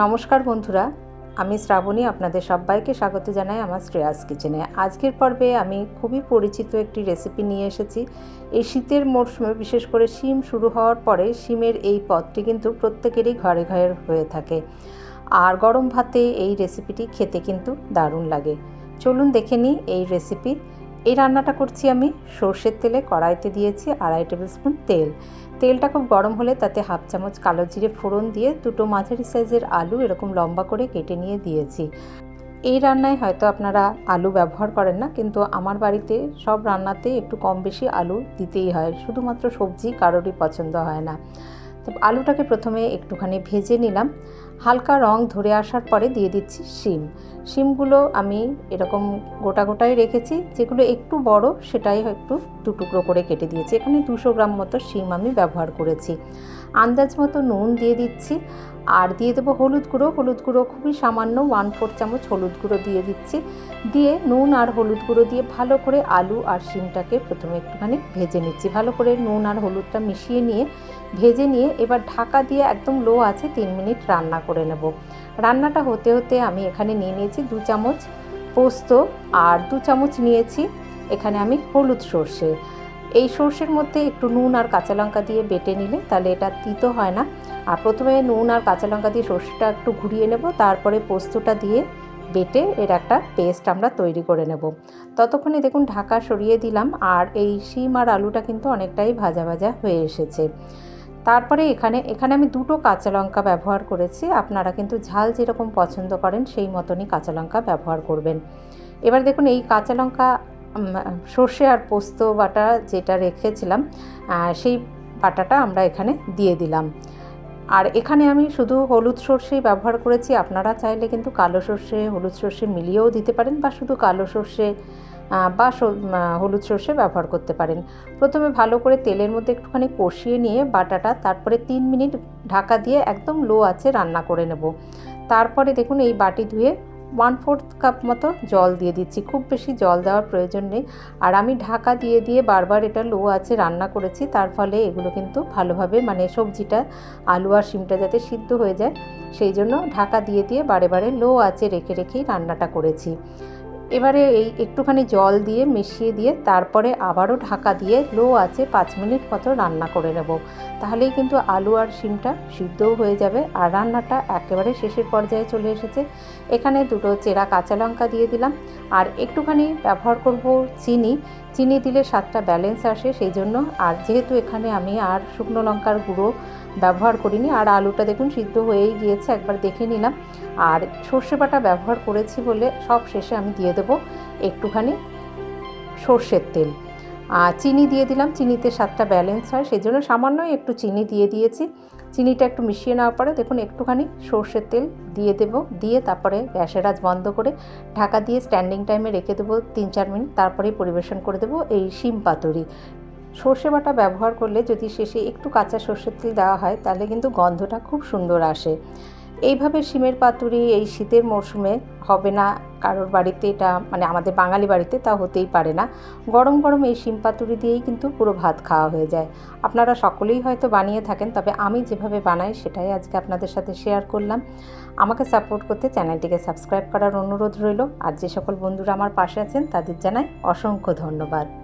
নমস্কার বন্ধুরা, আমি শ্রাবণী আপনাদের সবাইকে স্বাগত জানাই আমার শ্রেয়াস কিচেনে। আজকের পর্বে আমি খুবই পরিচিত একটি রেসিপি নিয়ে এসেছি। এই শীতের মরশুমে বিশেষ করে শিম শুরু হওয়ার পরে শিমের এই পদটি কিন্তু প্রত্যেকেরই ঘরে ঘরে হয়ে থাকে। আর গরম ভাতে এই রেসিপিটি খেতে কিন্তু দারুণ লাগে। চলুন দেখে নিই এই রেসিপি এই রান্নাটা করছি আমি। সর্ষের তেলে কড়াইতে দিয়েছি আড়াই টেবিল স্পুন তেল। তেলটা খুব গরম হলে তাতে হাফ চামচ কালো জিরে ফোড়ন দিয়ে দুটো মাঝারি সাইজের আলু এরকম লম্বা করে কেটে নিয়ে দিয়েছি। এই রান্নায় হয়তো আপনারা আলু ব্যবহার করেন না, কিন্তু আমার বাড়িতে সব রান্নাতে একটু কম বেশি আলু দিতেই হয়। শুধুমাত্র সবজি কারোরই পছন্দ হয় না। তো আলুটাকে প্রথমে একটুখানি ভেজে নিলাম। হালকা রং ধরে আসার পরে দিয়ে দিচ্ছি শিম। শিমগুলো আমি এরকম গোটা গোটাই রেখেছি। যেগুলো একটু বড়, সেটাই একটু দু টুকরো করে কেটে দিয়েছি। এখানে দুশো গ্রাম মতো শিম আমি ব্যবহার করেছি। আন্দাজ মতো নুন দিয়ে দিচ্ছি। আর দিয়ে দেবো হলুদ গুঁড়ো। হলুদ গুঁড়ো খুবই সামান্য ওয়ান ফোর চামচ হলুদ গুঁড়ো দিয়ে দিচ্ছি। দিয়ে নুন আর হলুদ গুঁড়ো দিয়ে ভালো করে আলু আর শিমটাকে প্রথমে একটুখানি ভেজে নিচ্ছি। ভালো করে নুন আর হলুদটা মিশিয়ে নিয়ে ভেজে নিয়ে এবার ঢাকা দিয়ে একদম লো আছে তিন মিনিট রান্না করে নেব। রান্নাটা হতে হতে আমি এখানে নিয়ে নিয়েছি দু চামচ পোস্ত। আর দু চামচ নিয়েছি এখানে আমি হলুদ সর্ষে। এই সর্ষের মধ্যে একটু নুন আর কাঁচা লঙ্কা দিয়ে বেটে নিলে তাহলে এটা তিতো হয় না। আর প্রথমে নুন আর কাঁচা লঙ্কা দিয়ে সর্ষেটা একটু ঘুরিয়ে নেব, তারপরে পোস্তটা দিয়ে বেটে এর একটা পেস্ট আমরা তৈরি করে নেব। ততক্ষণে দেখুন ঢাকা সরিয়ে দিলাম আর এই শিম আর আলুটা কিন্তু অনেকটাই ভাজা ভাজা হয়ে এসেছে। তারপরে এখানে এখানে আমি দুটো কাঁচা লঙ্কা ব্যবহার করেছি, আপনারা কিন্তু ঝাল যেরকম পছন্দ করেন সেই মতনই কাঁচা লঙ্কা ব্যবহার করবেন। এবার দেখুন এই কাঁচা লঙ্কা সর্ষে আর পোস্ত বাটা যেটা রেখেছিলাম সেই বাটাটা আমরা এখানে দিয়ে দিলাম। আর এখানে আমি শুধু হলুদ সর্ষেই ব্যবহার করেছি। আপনারা চাইলে কিন্তু কালো সর্ষে, হলুদ সর্ষে মিলিয়েও দিতে পারেন বা শুধু কালো সর্ষে বা হলুদ সর্ষে ব্যবহার করতে পারেন। প্রথমে ভালো করে তেলের মধ্যে একটুখানি কষিয়ে নিয়ে বাটাটা তারপরে তিন মিনিট ঢাকা দিয়ে একদম লো আছে রান্না করে নেব। তারপরে দেখুন এই বাটি ধুয়ে ওয়ান ফোর্থ কাপ মতো জল দিয়ে দিচ্ছি। খুব বেশি জল দেওয়ার প্রয়োজন নেই। আর আমি ঢাকা দিয়ে দিয়ে বারবার এটা লো আছে রান্না করেছি। তার ফলে এগুলো কিন্তু ভালোভাবে মানে সবজিটা, আলু আর শিমটা যাতে সিদ্ধ হয়ে যায়, সেই জন্য ঢাকা দিয়ে দিয়ে বারে বারে লো আছে রেখে, রেখেই রান্নাটা করেছি। এবারে এই একটুখানি জল দিয়ে মিশিয়ে দিয়ে তারপরে আবারও ঢাকা দিয়ে লো আছে পাঁচ মিনিট মতো রান্না করে নেব। তাহলেই কিন্তু আলু আর শিমটা সিদ্ধও হয়ে যাবে আর রান্নাটা একেবারে শেষের পর্যায়ে চলে এসেছে। এখানে দুটো চেরা কাঁচা লঙ্কা দিয়ে দিলাম আর একটুখানি ব্যবহার করব চিনি। চিনি দিলে স্বাদটা ব্যালেন্স আসে সেই জন্য আর যেহেতু এখানে আমি আর শুকনো লঙ্কার গুঁড়ো ব্যবহার করিনি আর আলুটা দেখুন সিদ্ধ হয়েই গিয়েছে, একবার দেখে নিলাম। আর সর্ষে বাটা ব্যবহার করেছি বলে সব শেষে আমি দিয়ে দেবো একটুখানি সর্ষের তেল। আর চিনি দিয়ে দিলাম, চিনিতে স্বাদটা ব্যালেন্স হয় সেই জন্য সামান্যই একটু চিনি দিয়ে দিয়েছি। চিনিটা একটু মিশিয়ে নেওয়ার পরে দেখুন একটুখানি সর্ষের তেল দিয়ে দেবো, দিয়ে তারপরে গ্যাসের আজ বন্ধ করে ঢাকা দিয়ে স্ট্যান্ডিং টাইমে রেখে দেবো তিন চার মিনিট, তারপরেই পরিবেশন করে দেবো এই শিম পাতুরি। সর্ষে বাটা ব্যবহার করলে যদি শেষে একটু কাঁচা সর্ষের তেল দেওয়া হয়, তাহলে কিন্তু গন্ধটা খুব সুন্দর আসে। এইভাবে শিমের পাতুরি এই শীতের মরশুমে হবে না। কারোর বাড়িতে এটা মানে আমাদের বাঙালি বাড়িতে তা হতেই পারে না। গরম গরম এই শিম পাতুরি দিয়েই কিন্তু পুরো ভাত খাওয়া হয়ে যায়। আপনারা সকলেই হয়তো বানিয়ে থাকেন, তবে আমি যেভাবে বানাই সেটাই আজকে আপনাদের সাথে শেয়ার করলাম। আমাকে সাপোর্ট করতে চ্যানেলটিকে সাবস্ক্রাইব করার অনুরোধ রইল। আর যে সকল বন্ধুরা আমার পাশে আছেন, তাদের জানাই অসংখ্য ধন্যবাদ।